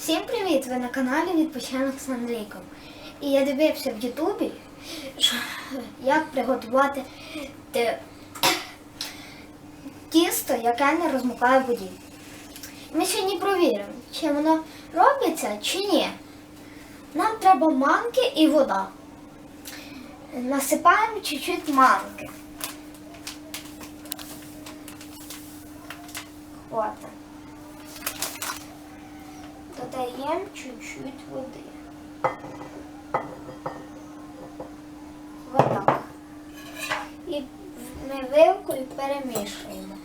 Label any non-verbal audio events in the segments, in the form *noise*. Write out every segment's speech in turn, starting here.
Всім привіт! Ви на каналі Відпочинок з Андрійком. І я дивився в Ютубі, як приготувати тісто, яке не розмокає в воді. Ми сьогодні провіримо, чи воно робиться, чи ні. Нам треба манки і вода. Насипаємо чуть-чуть манки. Хватить. Додаємо чуть-чуть води. Вот так. І ми вилкою перемішуємо.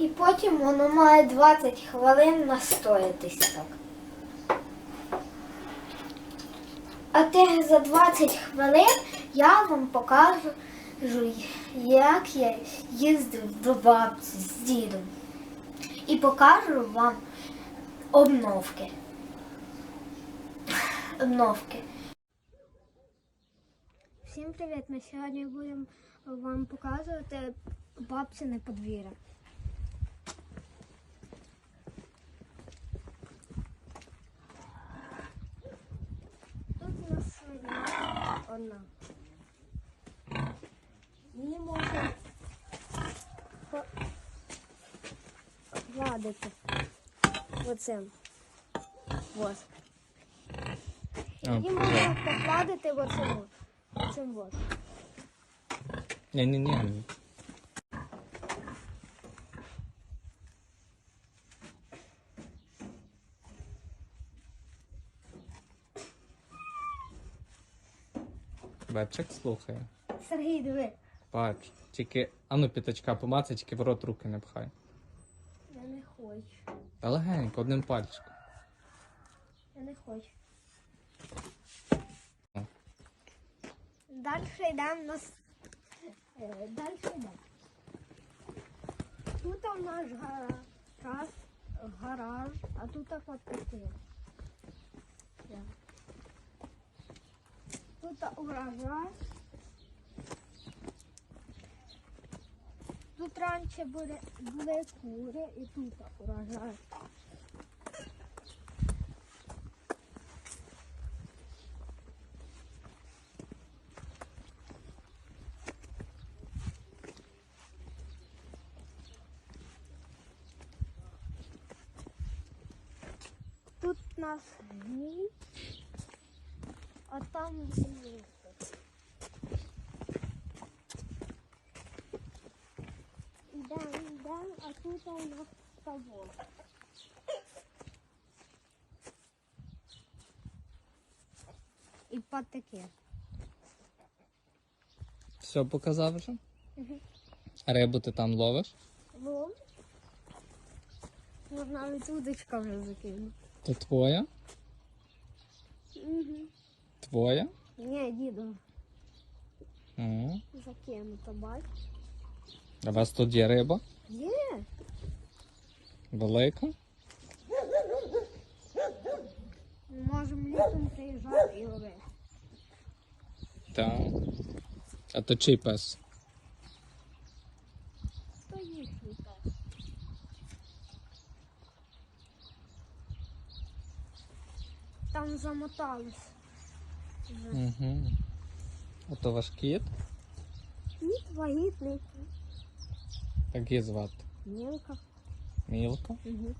І потім воно має 20 хвилин настоятись так. А тих за 20 хвилин я вам покажу, як я їздив до бабці з дідом. І покажу вам обновки. Обновки. Всім привіт! Ми сьогодні будемо вам показувати бабцине подвір'я. Тут у нас свиня одна. Її можна по- гладити оцим. Ось. Її можна погладити оцим. от. Оцим от. Ні, ні, ні. Бачик слухає. Сергій, диви. Бач. Тільки, ану п'ятачка помацай, тільки в рот руки не пхай. Та легенько, одним пальчиком. Я не хочу. Далі йдемо на... с- е, Далі йдемо. Тут у нас гараж, гараж, а тут так от таке. Тут урожай. Тут раніше були, були кури і тут урожай. Тут у нас гній, а там гній. Йдемо, йдемо, а тут у нас ставок. І патики. Все показав вже? Рибу ти там ловиш? Вон. Можна навіть удочка вже закинути. То твоя? Угу. Твоя? Ні, діду, О. закинуто, бач. А у вас тут є риба? Є. Велика? можемо літом приїжджати і робити. Так. А то чий пес? То їхній пес. Там замотались. Вже. Угу. А то ваш кіт? Кіт вагітний. Так її звати. Мілка. Мілка. Угу.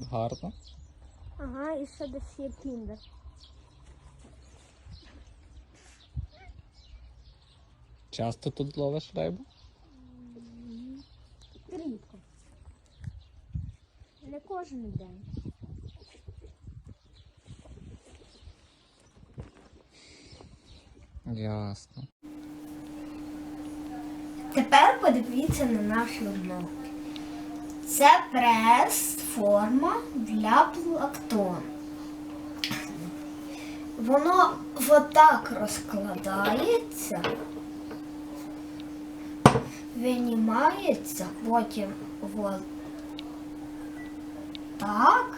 Гарно. Ага, і ще десь є кіндер. Часто тут ловиш рибу? Рідко. Не кожен день. Ясно. Тепер подивіться на наші обновки. Це прес-форма для плактону. Воно отак розкладається, винімається, потім от так,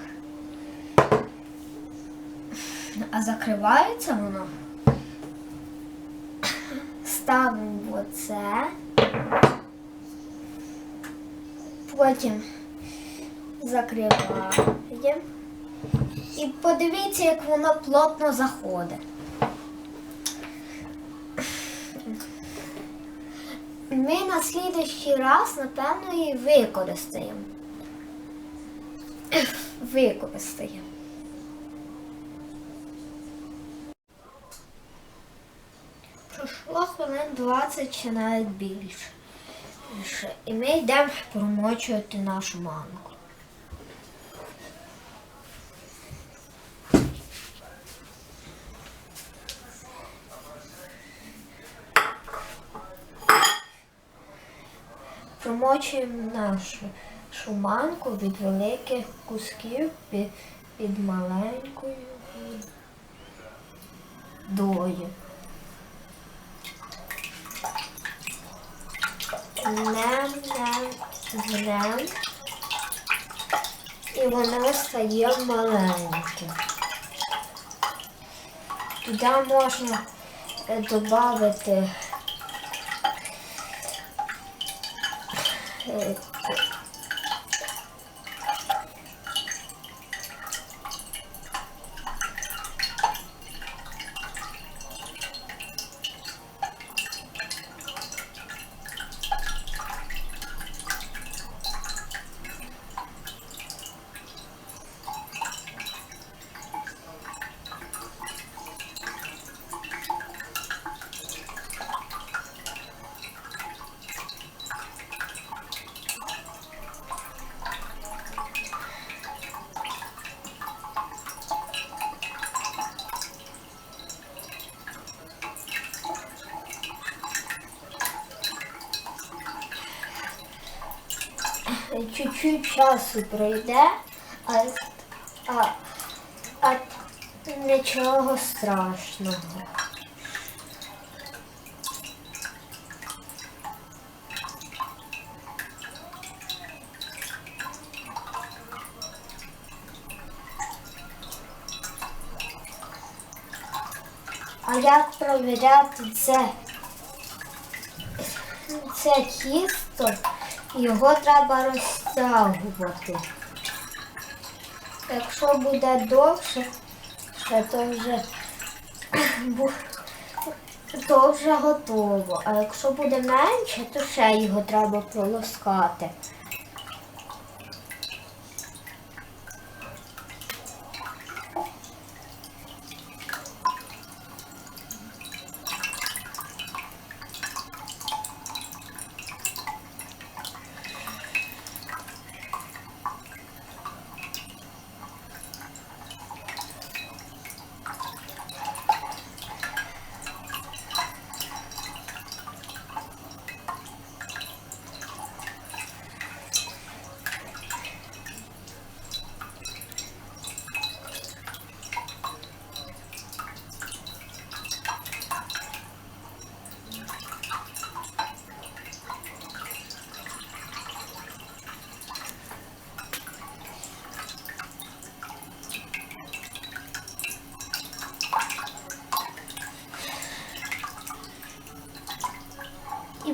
а закривається воно. Ставимо оце. Потім закриваємо. І подивіться, як воно плотно заходить. Ми на слідущий раз, напевно, її використаємо. Використаємо. Пройшло хвилин 20 чи навіть більше. І ми йдемо промочувати нашу манку. Промочуємо нашу шуманку від великих кусків під, під маленькою дою. Нем, нем, нем. І воно стає маленьким. Туди можна е, додати чуть-чуть часу пройде, а, а, а нічого страшного. А як провіряти це? Це тісто, його треба розтягувати. Якщо буде довше, то вже, *coughs* то вже готово. А якщо буде менше, то ще його треба пролоскати.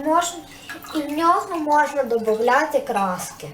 Можна, і в нього можна додати краски.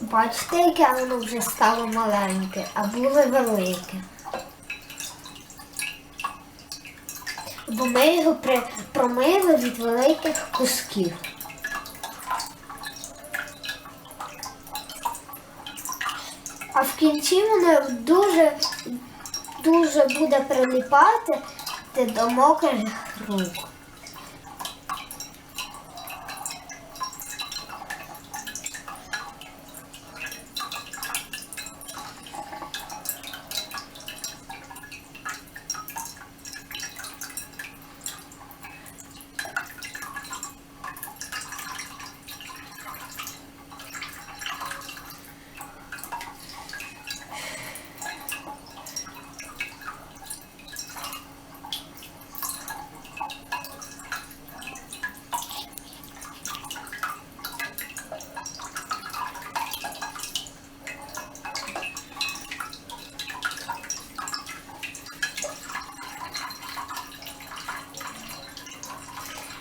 Бачите, яке воно вже стало маленьке, а було велике. Бо ми його промили від великих кусків. А в кінці воно дуже, дуже буде приліпати до мокрих рук.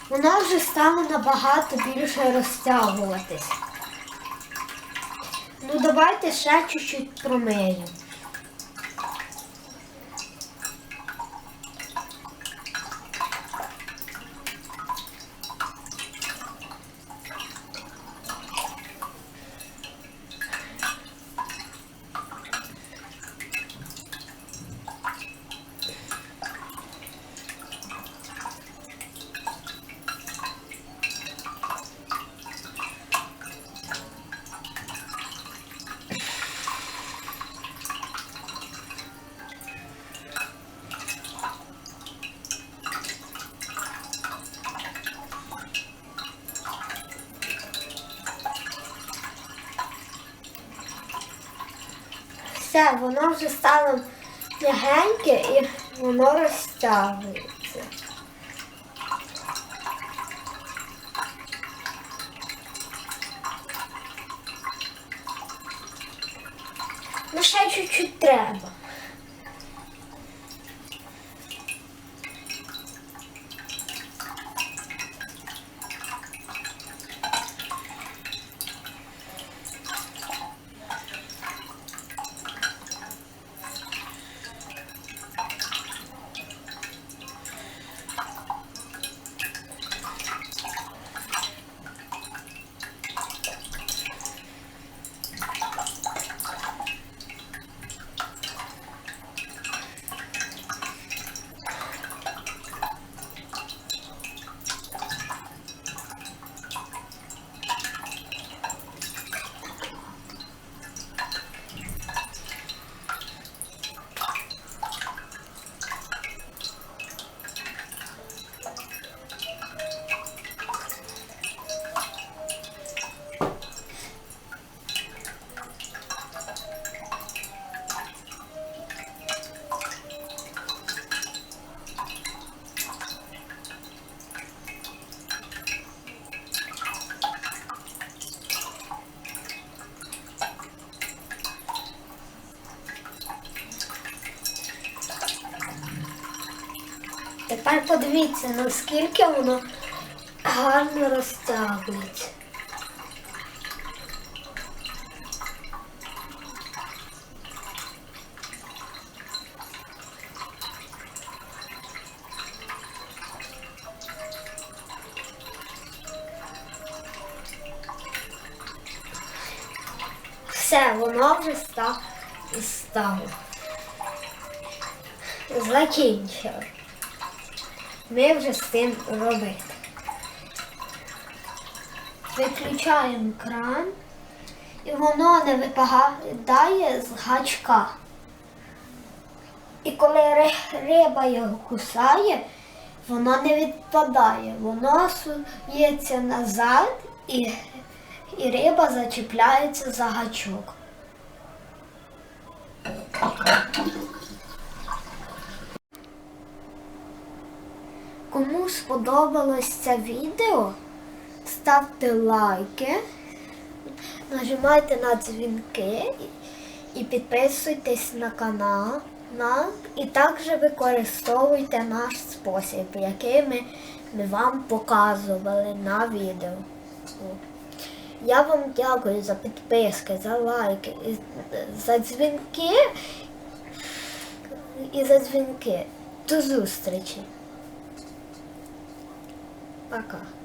Вона вже стала набагато більше розтягуватись. Ну давайте ще чуть-чуть промиємо. Все, воно вже стало м'ягеньке і воно розтягується. Ну, ще чуть-чуть треба. Подивіться, наскільки воно гарно розтягується. Все, воно вже стало. Закінчили. Ми вже з цим робити. Виключаємо кран і воно не випадає з гачка. І коли риба його кусає, воно не відпадає, воно сується назад і, і риба зачіпляється за гачок. Кому сподобалось це відео, ставте лайки, нажимайте на дзвінки і підписуйтесь на канал. На, і також використовуйте наш спосіб, який ми, ми вам показували на відео. Я вам дякую за підписки, за лайки, за дзвінки і за дзвінки. До зустрічі! 赤